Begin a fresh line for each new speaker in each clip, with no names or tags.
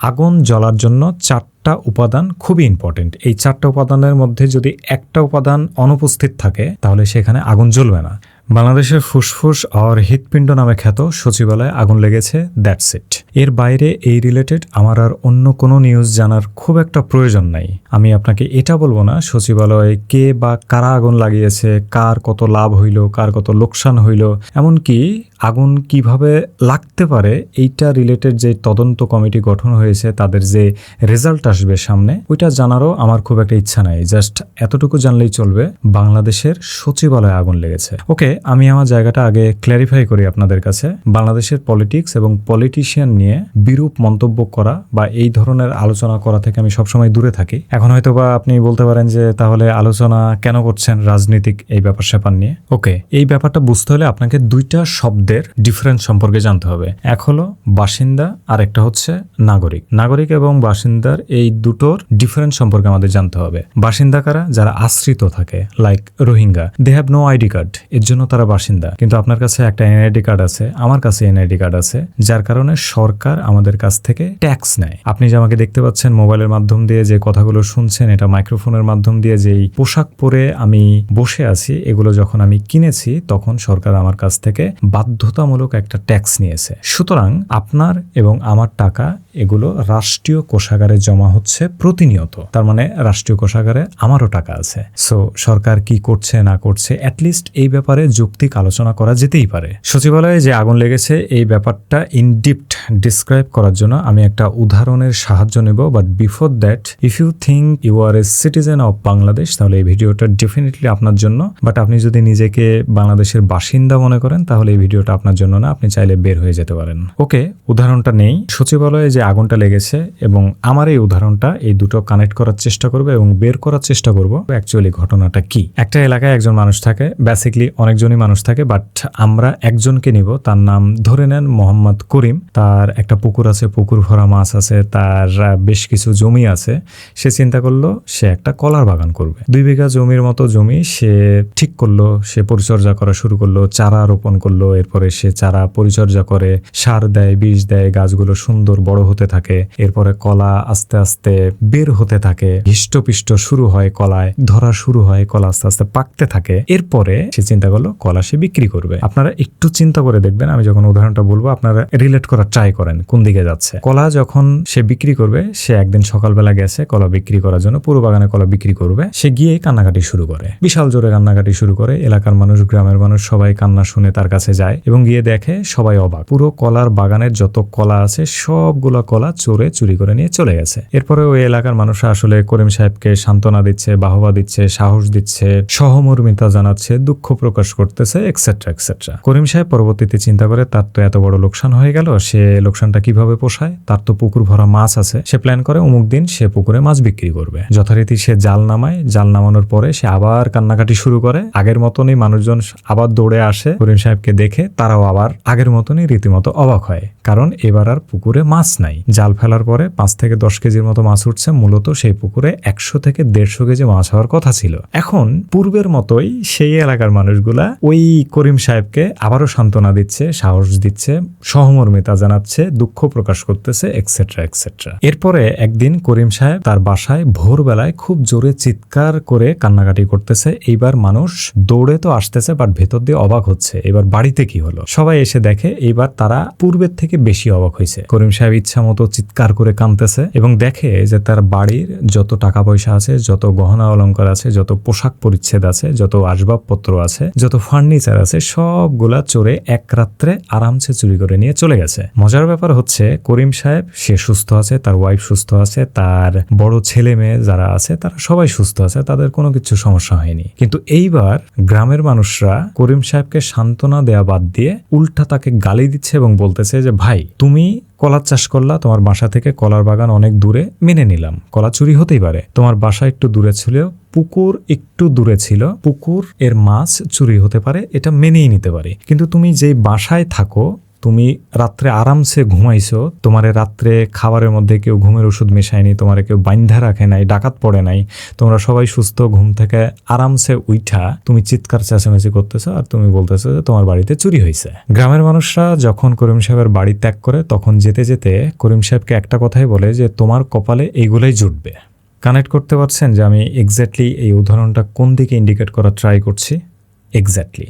আগুন জ্বলার জন্য চারটা উপাদান খুবই ইম্পর্টেন্ট এই চারটা উপাদানের মধ্যে যদি একটা উপাদান অনুপস্থিত থাকে, তাহলে সেখানে আগুন জ্বলবে না। বাংলাদেশের ফুসফুস আর হৃৎপিণ্ড নামে খ্যাত সচিবালয়ে আগুন লেগেছে দ্যাটস ইট এর বাইরে এই রিলেটেড আমার আর অন্য কোনো নিউজ জানার খুব একটা প্রয়োজন নাই। আমি আপনাকে এটা বলব না, সচিবালয়ে কে বা কারা আগুন লাগিয়েছে, কার কত লাভ হইল, কার কত লোকসান হইল, এমনকি আগুন কীভাবে লাগতে পারে, এইটা রিলেটেড যে তদন্ত কমিটি গঠন হয়েছে, তাদের যে রেজাল্ট আসবে সামনে, ওইটা জানারও আমার খুব একটা ইচ্ছা নাই। জাস্ট এতটুকু জানলেই চলবে, বাংলাদেশের সচিবালয়ে আগুন লেগেছে। ওকে আমি আমার জায়গাটা আগে ক্ল্যারিফাই করি আপনাদের কাছে। বাংলাদেশের পলিটিক্স এবং পলিটিশিয়ান নিয়ে বিরূপ মন্তব্য করা বা এই ধরনের আলোচনা করা থেকে আমি সবসময় দূরে থাকি। এখন হয়তো বা আপনি বলতে পারেন যে, তাহলে আলোচনা কেন করছেন রাজনীতিক এই ব্যাপার স্যাপার নিয়ে? ওকে এই ব্যাপারটা বুঝতে হলে আপনাকে দুইটা শব্দের ডিফারেন্স সম্পর্কে জানতে হবে। এক হলো বাসিন্দা আর একটা হচ্ছে নাগরিক। নাগরিক এবং বাসিন্দার এই দুটোর ডিফারেন্স সম্পর্কে আমাদের জানতে হবে। বাসিন্দা কারা? যারা আশ্রিত থাকে like Rohingya. They have no ID card এর জন্য তারা বাসিন্দা। কিন্তু আপনার কাছে একটা এনআইডি কার্ড আছে, আমার কাছে এনআইডি কার্ড আছে, যার কারণে সরকার আমাদের কাছ থেকে ট্যাক্স নেয়। আপনি যে আমাকে দেখতে পাচ্ছেন মোবাইলের মাধ্যম দিয়ে যে কথাগুলো শুনছেন, এটা মাইক্রোফোনের মাধ্যম দিয়ে যেই পোশাক পরে আমি বসে আছি, এগুলো যখন আমি কিনেছি, তখন সরকার আমার কাছ থেকে বাধ্যতামূলক একটা ট্যাক্স নিয়েছে। সুতরাং আপনার এবং আমার টাকা এগুলো রাষ্ট্রীয় কোষাগারে জমা হচ্ছে প্রতিনিয়ত। তার মানে রাষ্ট্রীয় কোষাগারে আমারও টাকা আছে। সো সরকার কি করছে, না করছে অ্যাটলিস্ট এই ব্যাপারে যৌক্তিক আলোচনা করা যেতেই পারে। সচিবালয়ে যে আগুন লেগেছে, এই ব্যাপারটা ইনডিপ্ট ডিসক্রাইব করার জন্য আমি একটা উদাহরণের সাহায্য নেব। But before that if you think you are a citizen of Bangladesh তাহলে এই ভিডিওটা ডেফিনেটলি আপনার জন্য। বাট আপনি যদি নিজেকে বাংলাদেশের বাসিন্দা মনে করেন, তাহলে এই ভিডিওটা আপনার জন্য না, আপনি চাইলে বের হয়ে যেতে পারেন। ওকে উদাহরণটা নেই। সচিবালয়ে যে আগুনটা লেগেছে এবং আমার এই উদাহরণটা এই দুটো কানেক্ট করার চেষ্টা করবে এবং বের করার চেষ্টা করব অ্যাকচুয়ালি ঘটনাটা কি। একটা এলাকায় একজন মানুষ থাকে বেসিকলি অনেকজনই মানুষ থাকে বাট আমরা একজনকে নিব, তার নাম ধরে নেন মোহাম্মদ করিম। তার একটা পুকুর আছে, পুকুর ভরা মাছ আছে, তার বেশ কিছু জমি আছে। সে চিন্তা করল, সে একটা কলার বাগান করবে। দুই বিঘা জমির মতো জমি সে ঠিক করল, সে পরিচর্যা করা শুরু করল, চারা রোপণ করল, এরপরে সে চারা পরিচর্যা করে, সার দেয়, বীজ দেয়, গাছগুলো সুন্দর বড় হতে থাকে। এরপরে কলা আস্তে আস্তে বের হতে থাকে। হিষ্টপিষ্ট শুরু হয় কলায়, ধরা শুরু হয় কলা আস্তে আস্তে পাকতে থাকে। এরপরে সে চিন্তা করল, কলা সে বিক্রি করবে। আপনারা একটু চিন্তা করে দেখবেন, আমি যখন উদাহরণটা বলব, আপনারা রিলেট করার ট্রাই করেন, কোন দিকে যাচ্ছে। কলা যখন সে বিক্রি করবে, সে একদিন সকালবেলা গেছে কলা বিক্রি করার জন্য, পুরো বাগানে কলা বিক্রি করবে। সে গিয়ে কান্নাকাটি শুরু করে। বিশাল জোরে কান্নাকাটি শুরু করে। এলাকার মানুষ, গ্রামের মানুষ সবাই কান্না শুনে তার কাছে যায় এবং গিয়ে দেখে সবাই অবাক। পুরো কলার বাগানের যত কলা আছে, সবগুলো কলা চোরে চুরি করে নিয়ে চলে গেছে। এরপরে ওই এলাকার মানুষরা আসলে করিম সাহেবকে সান্ত্বনা দিচ্ছে, বাহবা দিচ্ছে, সাহস দিচ্ছে, সহমর্মিতা জানাচ্ছে, দুঃখ প্রকাশ করতেছে এক্সেট্রা এক্সেট্রা করিম সাহেব পরবর্তীতে চিন্তা করে, তার তো এত বড় লোকসান হয়ে গেল, সে লোকসানটা কীভাবে পোষায়? তার তো পুকুর ভরা মাছ আছে। সে প্ল্যান করে, অমুক দিন সে পুকুরে মাছ বিক্রি করবে। যথারীতি সে জাল নামায়। জাল নামানোর পরে সে আবার কান্নাকাটি শুরু করে। আগের মতনই মানুষজন আবার দৌড়ে আসে। করিম সাহেবকে দেখে তারাও আবার আগের মতনই রীতিমতো অবাক হয়। কারণ এবার আর পুকুরে মাছ নাই। জাল ফেলার পরে পাঁচ থেকে দশ কেজির মতো মাছ উঠছে, মূলত সেই পুকুরে একশো থেকে দেড়শো কেজি মাছ হওয়ার কথা ছিল। এখন পূর্বের মতোই সেই এলাকার মানুষগুলা ওই করিম সাহেবকে আবারও সান্ত্বনা দিচ্ছে, সাহস দিচ্ছে, সহমর্মিতা জানাচ্ছে, দুঃখ প্রকাশ করতেছে এক্সেট্রা এক্সেট্রা এরপরে একদিন করিম সাহেব তার বাসায় ভোরবেলায় খুব জোরে চিৎকার করে কান্নাকাটি করতেছে, এইবার মানুষ দৌড়ে তো আসতেছে বাট ভেতর দিয়ে অবাক হচ্ছে, এবার বাড়িতে কি হলো? সবাই এসে দেখে, এইবার তারা পূর্বের থেকে বেশি অবাক হয়েছে। করিম সাহেব ইচ্ছা মতো চিৎকার করে কাঁদতেছে এবং দেখে যে তার বাড়ির যত টাকা পয়সা আছে, যত গহনা অলংকার আছে, যত পোশাক পরিচ্ছেদ আছে, যত আসবাবপত্র আছে, যত ফার্নিচার আছে, সবগুলা চোরে এক রাত্রে আরামসে চুরি করে নিয়ে চলে গেছে। মজার ব্যাপার হচ্ছে, করিম সাহেব, সে সুস্থ আছে, তার ওয়াইফ সুস্থ আছে, তার বড় ছেলে মেয়ে যারা আছে, তারা সবাই সুস্থ আছে, তাদের কোনো কিছু সমস্যা হয়নি। কিন্তু এইবার গ্রামের মানুষরা করিম সাহেবকে সান্ত্বনা দেয়া বাদ দিয়ে উল্টা তাকে গালি দিচ্ছে এবং বলতেছে যে, ভাই, তুমি কলার চাষ করলা, তোমার বাসা থেকে কলার বাগান অনেক দূরে মেনে নিলাম। কলা চুরি হতেই পারে। তোমার বাসা একটু দূরে ছিল পুকুর একটু দূরে ছিল, পুকুর এর মাছ চুরি হতে পারে, এটা মেনেই নিতে পারি। কিন্তু তুমি যেই বাসায় থাকো তুমি রাত্রে আরামসে ঘুমাইছো, তোমার রাত্রে খাবারের মধ্যে কেউ ঘুমের ওষুধ মেশায়নি, তোমার কেউ বাইন্ধা রাখে নাই, ডাকাত পড়ে নাই, তোমরা সবাই সুস্থ, ঘুম থেকে আরামসে উঠা তুমি চিৎকার, চেঁচামেচি করতেছো আর তুমি বলতেছো যে তোমার বাড়িতে চুরি হয়েছে গ্রামের মানুষরা যখন করিম সাহেবের বাড়ি ত্যাগ করে, তখন যেতে যেতে করিম সাহেবকে একটা কথাই বলে যে, তোমার কপালে এইগুলাই জুটবে। কানেক্ট করতে পারছেন যে, আমি এক্স্যাক্টলি এই উদাহরণটা কোন দিকে ইন্ডিকেট করার ট্রাই করছি? এক্স্যাক্টলি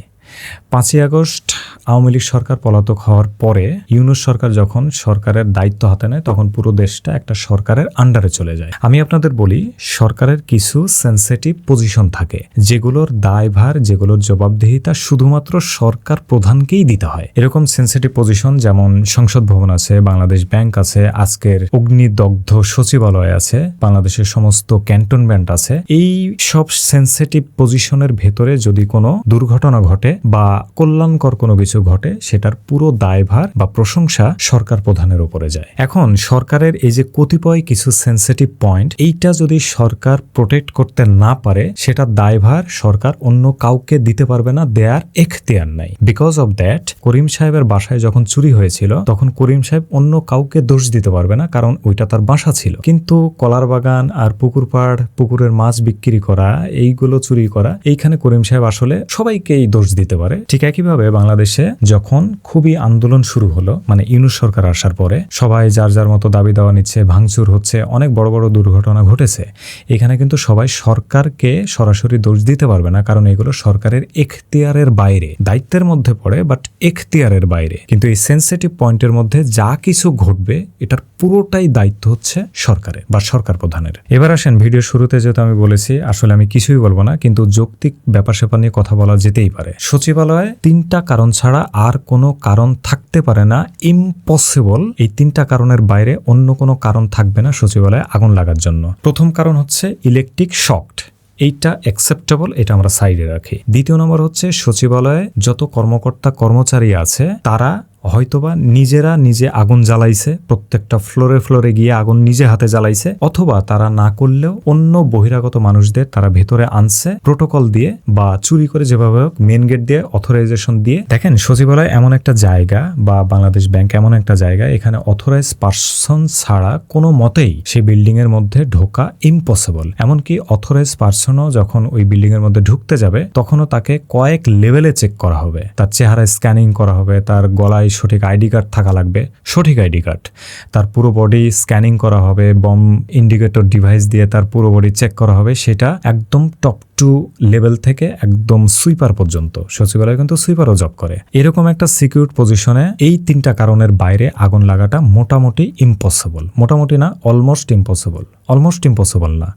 পাঁচই আগস্ট আওয়ামী লীগ সরকার পলাতক হওয়ার পরে ইউনুস সরকার যখন সরকারের দায়িত্ব হাতে নেয়, তখন পুরো দেশটা একটা সরকারের আন্ডারে চলে যায়। আমি আপনাদের বলি, সরকারের কিছু সেন্সিটিভ পজিশন থাকে, যেগুলোর দায়ভার, যেগুলোর জবাবদিহিতা শুধুমাত্র সরকার প্রধানকেই দিতে হয়। এরকম সেন্সিটিভ পজিশন যেমন সংসদ ভবন আছে, বাংলাদেশ ব্যাংক আছে, আজকের অগ্নিদগ্ধ সচিবালয় আছে, বাংলাদেশের সমস্ত ক্যান্টনমেন্ট আছে, এই সব সেন্সিটিভ পজিশনের ভেতরে যদি কোনো দুর্ঘটনা ঘটে বা কল্যাণকর কোনো কিছু ঘটে, সেটার পুরো দায়ভার বা প্রশংসা সরকার প্রধানের উপরে যায়। এখন সরকারের এই যে কতিপয় কিছু সেন্সিটিভ পয়েন্ট এইটা যদি সরকার প্রোটেক্ট করতে না পারে, সেটা দায়ভার সরকার অন্য কাউকে দিতে পারবে না, দেয়ার এখতিয়ার নাই। বিকজ অব দ্যাট করিম সাহেবের বাসায় যখন চুরি হয়েছিল, তখন করিম সাহেব অন্য কাউকে দোষ দিতে পারবে না, কারণ ওইটা তার বাসা ছিল। কিন্তু কলার বাগান আর পুকুর পাড়, পুকুরের মাছ বিক্রি করা, এইগুলো চুরি করা, এইখানে করিম সাহেব আসলে সবাইকেই দোষ দিতে পারে। ঠিক একইভাবে বাংলাদেশে যখন খুবই আন্দোলন শুরু হলো মানে ইউনুস সরকার আসার পরে সবাই যার যার মতো দাবি দেওয়া নিচ্ছে, ভাঙচুর হচ্ছে, অনেক বড় বড় দুর্ঘটনা ঘটেছে, এখানে কিন্তু সবাই সরকারকে সরাসরি দোষ দিতে পারবে না, কারণ এগুলো সরকারের এখতিয়ারের বাইরে, দায়িত্বের মধ্যে পড়ে বাট এখতিয়ারের বাইরে। কিন্তু এই সেন্সিটিভ পয়েন্টের মধ্যে যা কিছু ঘটবে, এটার পুরোটাই দায়িত্ব হচ্ছে সরকারের বা সরকার প্রধানের। এবার আসেন, ভিডিও শুরুতে যেহেতু আমি বলেছি, আসলে আমি কিছুই বলব না, কিন্তু যৌক্তিক ব্যাপার স্যাপার নিয়ে কথা বলা যেতেই পারে। সচিবালয়ে তিনটা কারণ ছাড়া আর কোনো কারণ থাকতে পারে না ইম্পসিবল এই তিনটা কারণের বাইরে অন্য কোনো কারণ থাকবে না সচিবালয়ে আগুন লাগার জন্য। প্রথম কারণ হচ্ছে ইলেকট্রিক শকড এইটা অ্যাকসেপ্টেবল এটা আমরা সাইডে রাখি। দ্বিতীয় নম্বর হচ্ছে সচিবালয়ে যত কর্মকর্তা কর্মচারী আছে, তারা হয়তোবা নিজেরা নিজে আগুন জ্বালাইছে, প্রত্যেকটা ফ্লোরে ফ্লোরে গিয়ে আগুন নিজে হাতে জ্বালাইছে, অথবা তারা না করলেও অন্য বহিরাগত মানুষদের তারা ভেতরে আনছে, প্রোটোকল দিয়ে বা চুরি করে যেভাবে হোক মেন গেট দিয়ে, অথরাইজেশন দিয়ে। দেখেন, সচিবালয় এমন একটা জায়গা বা বাংলাদেশ ব্যাংক এমন একটা জায়গা, এখানে অথরাইজ পার্সন ছাড়া কোনো মতেই সেই বিল্ডিং এর মধ্যে ঢোকা ইম্পসিবল। এমনকি অথরাইজ পার্সনও যখন ওই বিল্ডিং এর মধ্যে ঢুকতে যাবে, তখনও তাকে কয়েক লেভেলে চেক করা হবে। তার চেহারা স্ক্যানিং করা হবে, তার গলায় সঠিক আইডি কার্ড থাকা লাগবে। সঠিক আইডি কার্ড। তার পুরো বডি স্ক্যানিং করা হবে বম ইন্ডিকেটর ডিভাইস দিয়ে তার পুরো বডি চেক করা হবে, সেটা একদম টপ টু লেভেল থেকে একদম সুইপার পর্যন্ত। সচিবালয় কিন্তু সুইপারও জব করে। এরকম একটা সিকিউর পজিশনে এই তিনটা কারণের বাইরে আগুন লাগাটা মোটামুটি ইম্পসিবল মোটামুটি না অলমোস্ট ইম্পসিবল অলমোস্ট ইম্পসিবল না।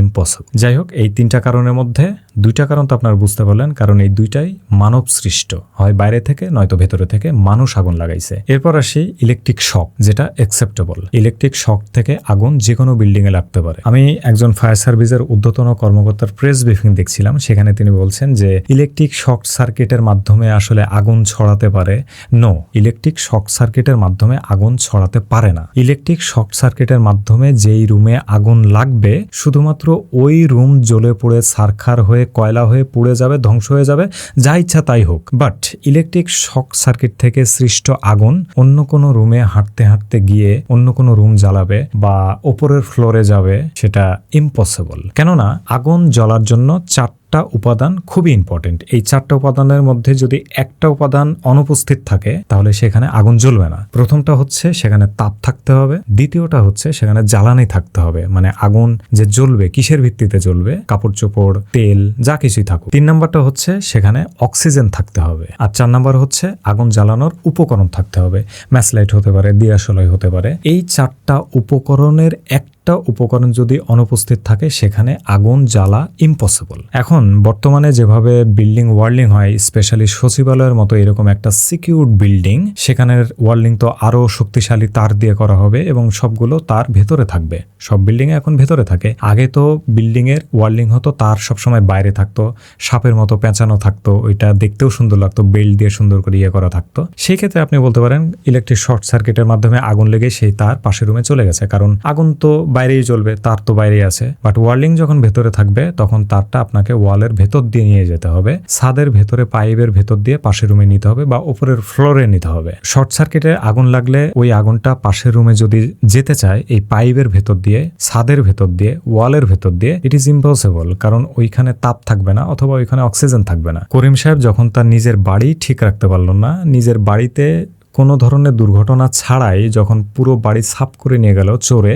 ইম্পসিবল যাই হোক, এই তিনটা কারণের মধ্যে দুইটা কারণ তো আপনারা বুঝতে পারলেন, কারণ এই দুইটাই মানব সৃষ্ট। হয় বাইরে থেকে, নয়তো ভেতরে থেকে মানুষ আগুন লাগাইছে। এরপর আসি ইলেকট্রিক শক যেটা অ্যাকসেপ্টেবল ইলেকট্রিক শক থেকে আগুন যে কোনো বিল্ডিং এ লাগতে পারে। আমি একজন ফায়ার সার্ভিসের ঊর্ধ্বতন কর্মকর্তার প্রেস ব্রিফিং দেখছিলাম, সেখানে তিনি বলছেন যে ইলেকট্রিক শক সার্কিটের মাধ্যমে আসলে আগুন ছড়াতে পারে? নো ইলেকট্রিক শক সার্কিটের মাধ্যমে আগুন ছড়াতে পারে না। ইলেকট্রিক শক সার্কিটের মাধ্যমে যেই রুমে আগুন লাগবে, শুধুমাত্র ওই রুম জ্বলে পড়ে সারখার হয়ে কয়লা হয়ে পুড়ে যাবে, ধ্বংস হয়ে যাবে, যা ইচ্ছা তাই হোক। বাট ইলেকট্রিক শক সার্কিট থেকে সৃষ্ট আগুন অন্য কোনো রুমে হাঁটতে হাঁটতে গিয়ে অন্য কোনো রুম জ্বালাবে বা ওপরের ফ্লোরে যাবে, সেটা ইম্পসিবল কেননা আগুন জ্বলার জন্য চার চারটা উপাদান খুবই ইম্পর্টেন্ট এই চারটা উপাদানের মধ্যে যদি একটা উপাদান অনুপস্থিত থাকে, তাহলে সেখানে আগুন জ্বলবে না। প্রথমটা হচ্ছে সেখানে তাপ থাকতে হবে, দ্বিতীয়টা হচ্ছে সেখানে জ্বালানি থাকতে হবে। মানে আগুন যে জ্বলবে, কিসের ভিত্তিতে জ্বলবে? কাপড় চোপড়, তেল, যা কিছুই থাকুক। তিন নাম্বারটা হচ্ছে সেখানে অক্সিজেন থাকতে হবে। আর চার নাম্বার হচ্ছে আগুন জ্বালানোর উপকরণ থাকতে হবে। ম্যাসলাইট হতে পারে দিয়াশলয় হতে পারে। এই চারটা উপকরণের এক একটা উপকরণ যদি অনুপস্থিত থাকে, সেখানে আগুন জ্বালা ইম্পসিবল এখন বর্তমানে যেভাবে বিল্ডিং ওয়ার্লিং হয় স্পেশালি সচিবালয়ের মতো এরকম একটা সিকিউরড বিল্ডিং সেখানের ওয়ার্লিং তো আরও শক্তিশালী তার দিয়ে করা হবে এবং সবগুলো তার ভেতরে থাকবে। সব বিল্ডিং এখন ভেতরে থাকে। আগে তো বিল্ডিং এর ওয়ার্লিং হতো, তার সবসময় বাইরে থাকতো, সাপের মতো পেঁচানো থাকতো, ওইটা দেখতেও সুন্দর লাগতো বেল্ট দিয়ে সুন্দর করে ইয়ে করা থাকতো। সেই ক্ষেত্রে আপনি বলতে পারেন ইলেকট্রিক শর্ট সার্কিটের মাধ্যমে আগুন লেগে সেই তার পাশের রুমে চলে গেছে, কারণ আগুন তো বাইরেই চলবে, তার তো বাইরেই আছে। বাট ওয়ার্লিং যখন ভেতরে থাকবে, তখন তারটা আপনাকে ওয়ালের ভেতর দিয়ে নিয়ে যেতে হবে। ছাদের ভেতরে পাইপের ভেতর দিয়ে পাশের রুমে নিতে হবে বা উপরের ফ্লোরে নিতে হবে। শর্ট সার্কিটে আগুন লাগলে ওই আগুনটা পাশের রুমে যদি যেতে চায়, এই পাইপের ভেতর দিয়ে, ছাদের ভেতর দিয়ে, ওয়ালের ভেতর দিয়ে ইট ইজ ইম্পসিবল কারণ ওইখানে তাপ থাকবে না অথবা ওইখানে অক্সিজেন থাকবে না। করিম সাহেব যখন তার নিজের বাড়ি ঠিক রাখতে পারল না, নিজের বাড়িতে কোনো ধরনের দুর্ঘটনা ছাড়াই যখন পুরো বাড়ি সাফ করে নিয়ে গেল চোরে,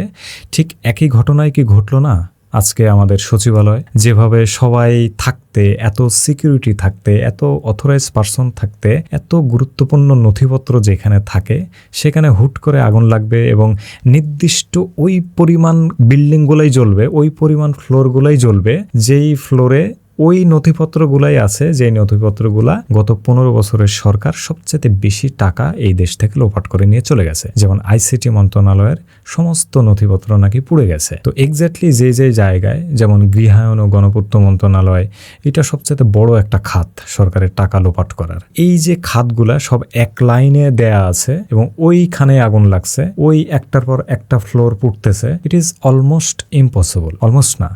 ঠিক একই ঘটনায় কি ঘটলো না? আজকে আমাদের সচিবালয়, যেভাবে সবাই থাকতে, এত সিকিউরিটি থাকতে, এত অথরাইজ পার্সন থাকতে, এত গুরুত্বপূর্ণ নথিপত্র যেখানে থাকে, সেখানে হুট করে আগুন লাগবে এবং নির্দিষ্ট ওই পরিমাণ বিল্ডিংগুলোই জ্বলবে, ওই পরিমাণ ফ্লোরগুলোই জ্বলবে, যেই ফ্লোরে ওই নথিপত্রগুলাই আছে যে নথিপত্রগুলা গত পনেরো বছরের সরকার সবচেয়ে বেশি টাকা এই দেশ থেকে লোপাট করে নিয়ে চলে গেছে। যেমন আইসিটি মন্ত্রণালয়ের সমস্ত নথিপত্র নাকি পুড়ে গেছে। তো এক্স্যাক্টলি যে যে জায়গায়, যেমন গৃহায়ন ও গণপূর্ত মন্ত্রণালয়, এটা সবচেয়ে বড় একটা খাত সরকারের টাকা লোপাট করার। এই যে খাতগুলা সব এক লাইনে দেয়া আছে এবং ওইখানে আগুন লাগছে, ওই একটার পর একটা floor পুড়তেছে it is almost impossible almost না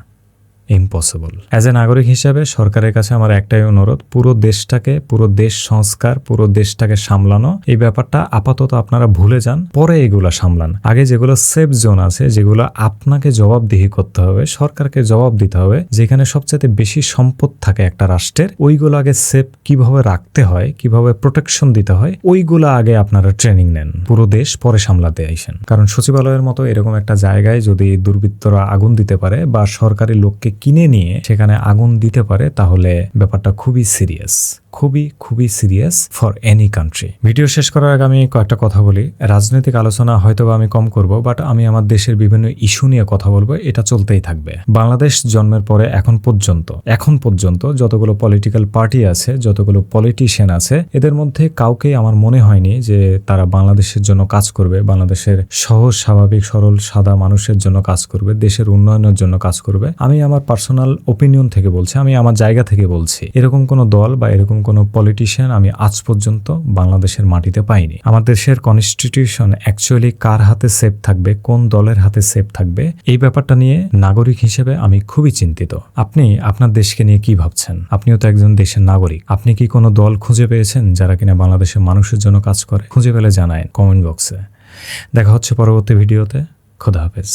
ইম্পসিবল অ্যাজ এ নাগরিক হিসাবে সরকারের কাছে আমার একটাই অনুরোধ, পুরো দেশটাকে, পুরো দেশ সংস্কার, পুরো দেশটাকে সামলানো। এই ব্যাপারটা আপাতত আপনারা ভুলে যান, পরে এগুলো সামলান। আগে যেগুলো সেফ জোন আছে, যেগুলো আপনাকে জবাবদিহি করতে হবে, সরকারকে জবাব দিতে হবে, যেখানে সবচেয়ে বেশি সম্পদ থাকে একটা রাষ্ট্রের, ওইগুলো আগে সেফ কীভাবে রাখতে হয়, কীভাবে প্রোটেকশন দিতে হয়, ওইগুলো আগে আপনারা ট্রেনিং নেন। পুরো দেশ পরে সামলাতে আইসেন। কারণ সচিবালয়ের মতো এরকম একটা জায়গায় যদি দুর্বৃত্তরা আগুন দিতে পারে বা সরকারি লোককে কিনে নিয়ে সেখানে আগুন দিতে পারে তাহলে ব্যাপারটা খুবই সিরিয়াস খুবই খুবই serious for any country video শেষ করার আগে আমি কয়েকটা কথা বলি। রাজনৈতিক আলোচনা হয়তো আমি কম করব বাট আমি আমার দেশের বিভিন্ন ইস্যু নিয়ে কথা বলব, এটা চলতেই থাকবে। বাংলাদেশ জন্মের পরে এখন পর্যন্ত এখন পর্যন্ত যতগুলো পলিটিক্যাল পার্টি আছে, যতগুলো পলিটিশিয়ান আছে, এদের মধ্যে কাউকে আমার মনে হয়নি যে তারা বাংলাদেশের জন্য কাজ করবে, বাংলাদেশের সহজ, স্বাভাবিক, সরল, সাদা মানুষের জন্য কাজ করবে, দেশের উন্নয়নের জন্য কাজ করবে। আমি আমার পার্সোনাল ওপিনিয়ন থেকে বলছি, আমি আমার জায়গা থেকে বলছি। এরকম কোনো দল বা এরকম কোনো পলিটিশিয়ান আমি আজ পর্যন্ত বাংলাদেশের মাটিতে পাইনি। আমার দেশের কনস্টিটিউশন অ্যাকচুয়ালি কার হাতে সেফ থাকবে, কোন দলের হাতে সেফ থাকবে, এই ব্যাপারটা নিয়ে নাগরিক হিসেবে আমি খুবই চিন্তিত। আপনি আপনার দেশকে নিয়ে কি ভাবছেন? আপনিও তো একজন দেশের নাগরিক। আপনি কি কোনো দল খুঁজে পেয়েছেন যারা কিনা বাংলাদেশের মানুষের জন্য কাজ করে? খুঁজে পেলে জানায় কমেন্ট বক্সে। দেখা হচ্ছে পরবর্তী ভিডিওতে। খোদা হাফেজ।